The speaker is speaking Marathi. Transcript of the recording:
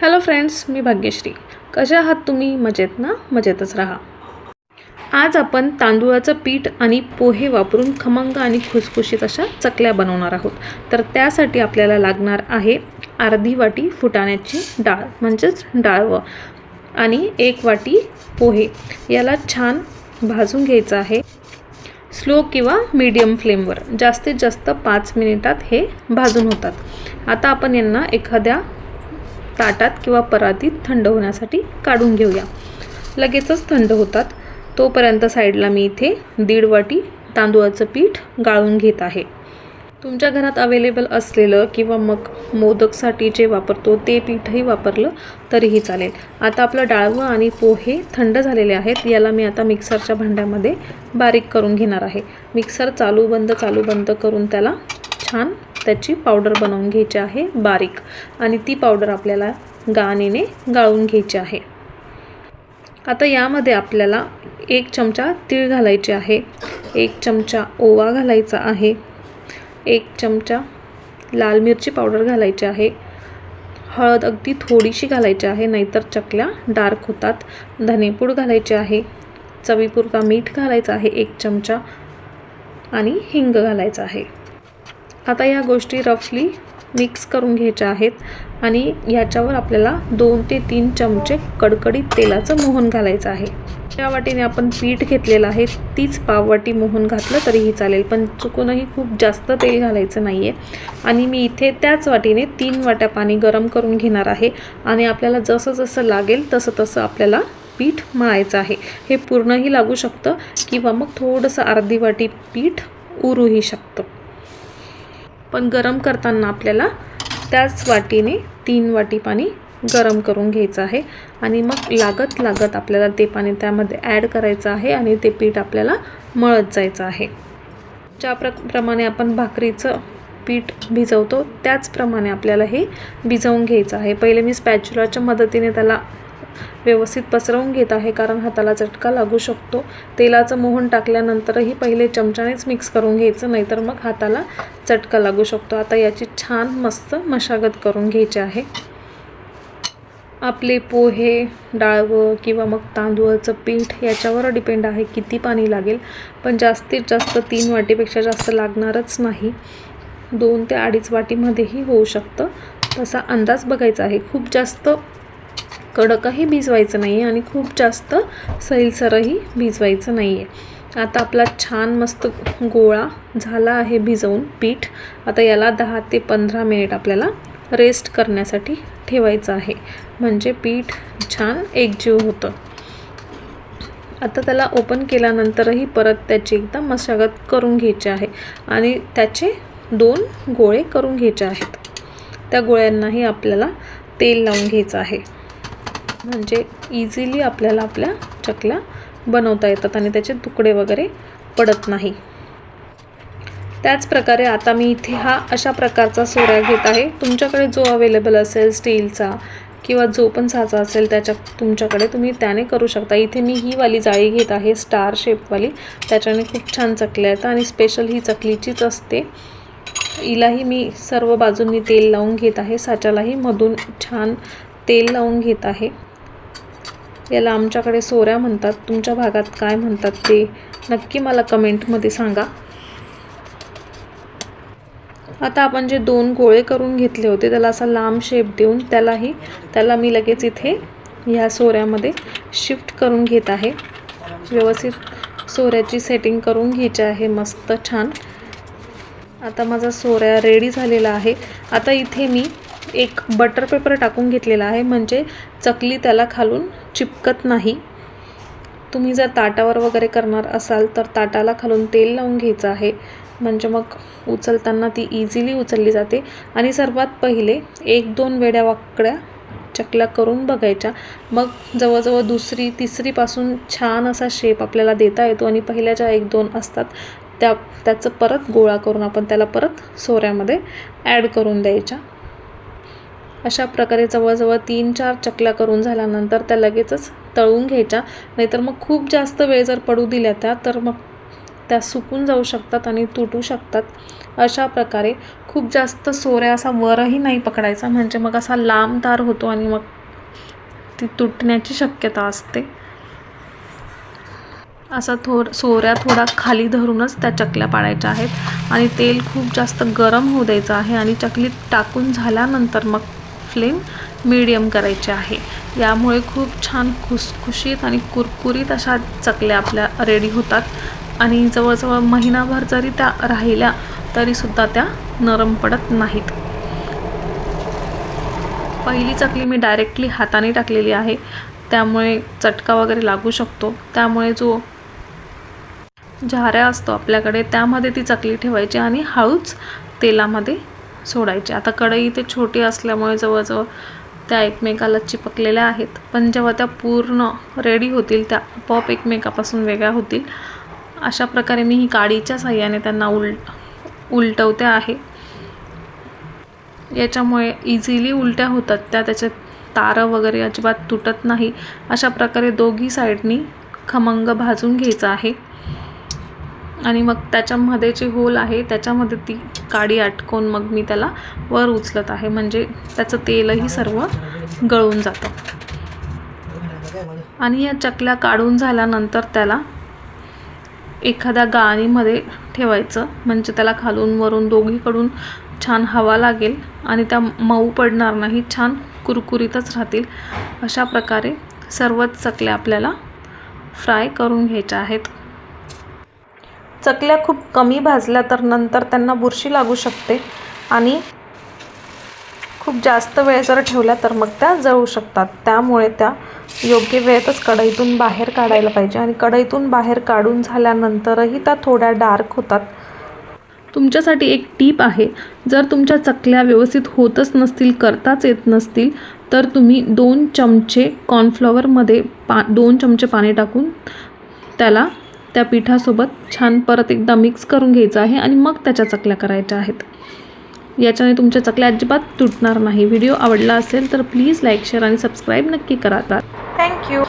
हॅलो फ्रेंड्स मी भाग्यश्री. कशा आहात तुम्ही? मजेत ना? मजेतच राहा. आज आपण तांदूळाचं पीठ आणि पोहे वापरून खमंग आणि खुसखुशीत अशा चकल्या बनवणार आहोत. तर त्यासाठी आपल्याला लागणार आहे अर्धी वाटी फुटाण्याची डाळ म्हणजेच डाळवं आणि एक वाटी पोहे. याला छान भाजून घ्यायचं आहे. स्लो किंवा मीडियम फ्लेमवर. जास्तीत जास्त पाच मिनिटात हे भाजून होतात. आता आपण यांना एखाद्या ताटात किंवा परातीत थंड होण्यासाठी काढून घेऊया. लगेचच थंड होतात. तोपर्यंत साईडला मी इथे दीड वाटी तांदूळाचं पीठ गाळून घेत आहे. तुमच्या घरात अवेलेबल असलेलं किंवा मग मोदकसाठी जे वापरतो ते पीठही वापरलं तरीही चालेल. आता आपलं डाळवं आणि पोहे थंड झालेले आहेत याला मी आता मिक्सरच्या भांड्यामध्ये बारीक करून घेणार आहे. मिक्सर चालू बंद चालू बंद करून त्याला छान त्याची पावडर बनवून घ्यायची आहे बारीक. आणि ती पावडर आपल्याला गाणीने गाळून घ्यायची आहे. आता यामध्ये आपल्याला एक चमचा तीळ घालायचे आहे. एक चमचा ओवा घालायचा आहे. एक चमचा लाल मिरची पावडर घालायची आहे. हळद अगदी थोडीशी घालायची आहे नाहीतर चकल्या डार्क होतात. धनेपूड घालायचे आहे. चवीपुरता मीठ घालायचं आहे एक चमचा. आणि हिंग घालायचं आहे. आता या गोष्टी रफली मिक्स करून घ्यायच्या आहेत आणि ह्याच्यावर आपल्याला दोन ते तीन चमचे कडकडीत तेलाचं मोहन घालायचं आहे. ज्या वाटीने आपण पीठ घेतलेलं आहे तीच पाववाटी मोहन घातलं तरीही चालेल पण चुकूनही खूप जास्त तेल घालायचं नाही आहे आणि मी इथे त्याच वाटीने तीन वाट्या पाणी गरम करून घेणार आहे आणि आपल्याला जसं जसं लागेल तसं तसं आपल्याला पीठ मळायचं आहे. हे पूर्णही लागू शकतं किंवा मग थोडंसं अर्धी वाटी पीठ उरूही शकतं. पण गरम करताना आपल्याला त्याच वाटीने तीन वाटी पाणी गरम करून घ्यायचं आहे. आणि मग लागत लागत आपल्याला ते पाणी त्यामध्ये ॲड करायचं आहे आणि ते पीठ आपल्याला मळत जायचं आहे. ज्या प्र प्रमाणे आपण भाकरीचं पीठ भिजवतो त्याचप्रमाणे आपल्याला हे भिजवून घ्यायचं आहे. पहिले मी स्पॅच्युलाच्या मदतीने त्याला व्यवस्थित पसरवून घेत आहे कारण हाताला चटका लागू शकतो. तेलाचं मोहन टाकल्यानंतरही पहिले चमच्यानेच मिक्स करून घ्यायचं नाहीतर मग हाताला चटका लागू शकतो. आता याची छान मस्त मशागत करून घ्यायची आहे. आपले पोहे डाळवं किंवा मग तांदूळाचं पीठ याच्यावर डिपेंड आहे किती पाणी लागेल. पण जास्तीत जास्त तीन वाटीपेक्षा जास्त लागणारच नाही. दोन ते अडीच वाटीमध्येही होऊ शकतं. तसा अंदाज बघायचा आहे. खूप जास्त कडकही भिजवायचं नाही आहे आणि खूप जास्त सैलसरही भिजवायचं नाही आहे आता आपला छान मस्त गोळा झाला आहे भिजवून पीठ. आता याला दहा ते पंधरा मिनिट आपल्याला रेस्ट करण्यासाठी ठेवायचं आहे. म्हणजे पीठ छान एकजीव होतं. आता त्याला ओपन केल्यानंतरही परत त्याची एकदा मशागत करून घ्यायची आहे आणि त्याचे दोन गोळे करून घ्यायचे आहेत. त्या गोळ्यांनाही आपल्याला तेल लावून घ्यायचं आहे. म्हणजे इझिली आपल्याला आपल्या चकल्या बनवता येतात आणि त्याचे तुकडे वगैरे पडत नाही. त्याच प्रकारे आता मी इथे हा अशा प्रकारचा सोऱ्या घेत आहे. तुमच्याकडे जो अवेलेबल असेल स्टीलचा किंवा जो पण साचा असेल त्याच्या तुमच्याकडे तुम्ही त्याने करू शकता. इथे मी ही वाली जाळी घेत आहे स्टार शेपवाली त्याच्याने खूप छान चकल्या येतात आणि स्पेशल ही चकलीचीच असते. हिलाही मी सर्व बाजूंनी तेल लावून घेत आहे. साच्यालाही मधून छान तेल लावून घेत आहे. याला आमच्याकडे सोऱ्या म्हणतात. तुमच्या भागात काय म्हणतात ते नक्की मला कमेंटमध्ये सांगा. आता आपण जे दोन गोळे करून घेतले होते त्याला असा लांब शेप देऊन त्यालाही त्याला मी लगेच इथे ह्या सोऱ्यामध्ये शिफ्ट करून घेत आहे. व्यवस्थित सोऱ्याची सेटिंग करून घ्यायची आहे. मस्त छान. आता माझा सोऱ्या रेडी झालेला आहे. आता इथे मी एक बटर पेपर टाकून घेतलेला आहे. म्हणजे चकली त्याला खालून चिपकत नाही. तुम्ही जर ताटावर वगैरे करणार असाल तर ताटाला खालून तेल लावून घ्यायचं आहे. म्हणजे मग उचलताना ती इझिली उचलली जाते. आणि सर्वात पहिले एक दोन वेड्या वाकड्या चकल्या करून बघायच्या. मग जवळजवळ दुसरी तिसरीपासून छान असा शेप आपल्याला देता येतो आणि पहिल्या ज्या एक दोन असतात त्या त्याचं परत गोळा करून आपण त्याला परत सोऱ्यामध्ये ॲड करून द्यायच्या. अशा प्रकारे जवळजवळ तीन चार चकल्या करून झाल्यानंतर त्या लगेचच तळून घ्यायच्या. नाहीतर मग खूप जास्त वेळ जर पडू दिल्या त्या तर मग त्या सुकून जाऊ शकतात आणि तुटू शकतात. अशा प्रकारे खूप जास्त सोऱ्या असा वरही नाही पकडायचा. म्हणजे मग असा लांब तार होतो आणि मग ती तुटण्याची शक्यता असते. असा थोर सोऱ्या थोडा खाली धरूनच त्या चकल्या पाडायच्या आहेत. आणि तेल खूप जास्त गरम होऊ द्यायचं आहे आणि चकली टाकून झाल्यानंतर मग फ्लेम मीडियम करायची आहे. यामुळे खूप छान खुसखुशीत आणि कुरकुरीत अशा चकल्या आपल्या रेडी होतात. आणि जवळजवळ महिनाभर जरी त्या राहिल्या तरीसुद्धा त्या नरम पडत नाहीत. पहिली चकली मी डायरेक्टली हाताने टाकलेली आहे. त्यामुळे चटका वगैरे लागू शकतो. त्यामुळे जो झाऱ्या असतो आपल्याकडे त्यामध्ये ती चकली ठेवायची आणि हळूच तेलामध्ये सोडायची. आता कढई ते छोटी असल्यामुळे जवळजवळ त्या एकमेकाला चिपकलेल्या आहेत. पण जेव्हा त्या पूर्ण रेडी होतील त्या आपोआप एकमेकापासून वेगळ्या होतील. अशा प्रकारे मी ही काडीच्या साह्याने त्यांना उल उलटवते आहे. याच्यामुळे इझिली उलट्या होतात. त्या त्याच्यात तारं वगैरे अजिबात तुटत नाही. अशा प्रकारे दोघी साईडनी खमंग भाजून घ्यायचा आहे. आणि मग त्याच्यामध्ये जे होल आहे त्याच्यामध्ये ती काडी अटकवून मग मी त्याला वर उचलत आहे. म्हणजे त्याचं तेलही सर्व गळून जातं. आणि या चकल्या काढून झाल्यानंतर त्याला एखाद्या गाळणीमध्ये ठेवायचं. म्हणजे त्याला खालून वरून दोघीकडून छान हवा लागेल आणि त्या मऊ पडणार नाही छान कुरकुरीतच राहतील. अशा प्रकारे सर्वच चकल्या आपल्याला फ्राय करून घ्यायच्या आहेत. चकल्या खूप कमी भाजल्या तर नंतर त्यांना बुरशी लागू शकते आणि खूप जास्त वेळ जर ठेवल्या तर मग त्या जळू शकतात. त्यामुळे त्या योग्य वेळेतच कढईतून बाहेर काढायला पाहिजे आणि कढईतून बाहेर काढून झाल्यानंतरही त्या थोड्या डार्क होतात. तुमच्यासाठी एक टीप आहे जर तुमच्या चकल्या व्यवस्थित होतच नसतील करताच येत नसतील तर तुम्ही दोन चमचे कॉर्नफ्लॉवरमध्ये पा दोन चमचे पाणी टाकून त्याला त्या पिठासोबत छान परत एकदा मिक्स करून घ्यायचं आहे आणि मग त्याच्या चकल्या करायच्या आहेत. याच्याने तुमच्या चकल्या अजिबात तुटणार नाही. व्हिडिओ आवडला असेल तर प्लीज लाईक शेअर आणि सबस्क्राईब नक्की करा. Thank you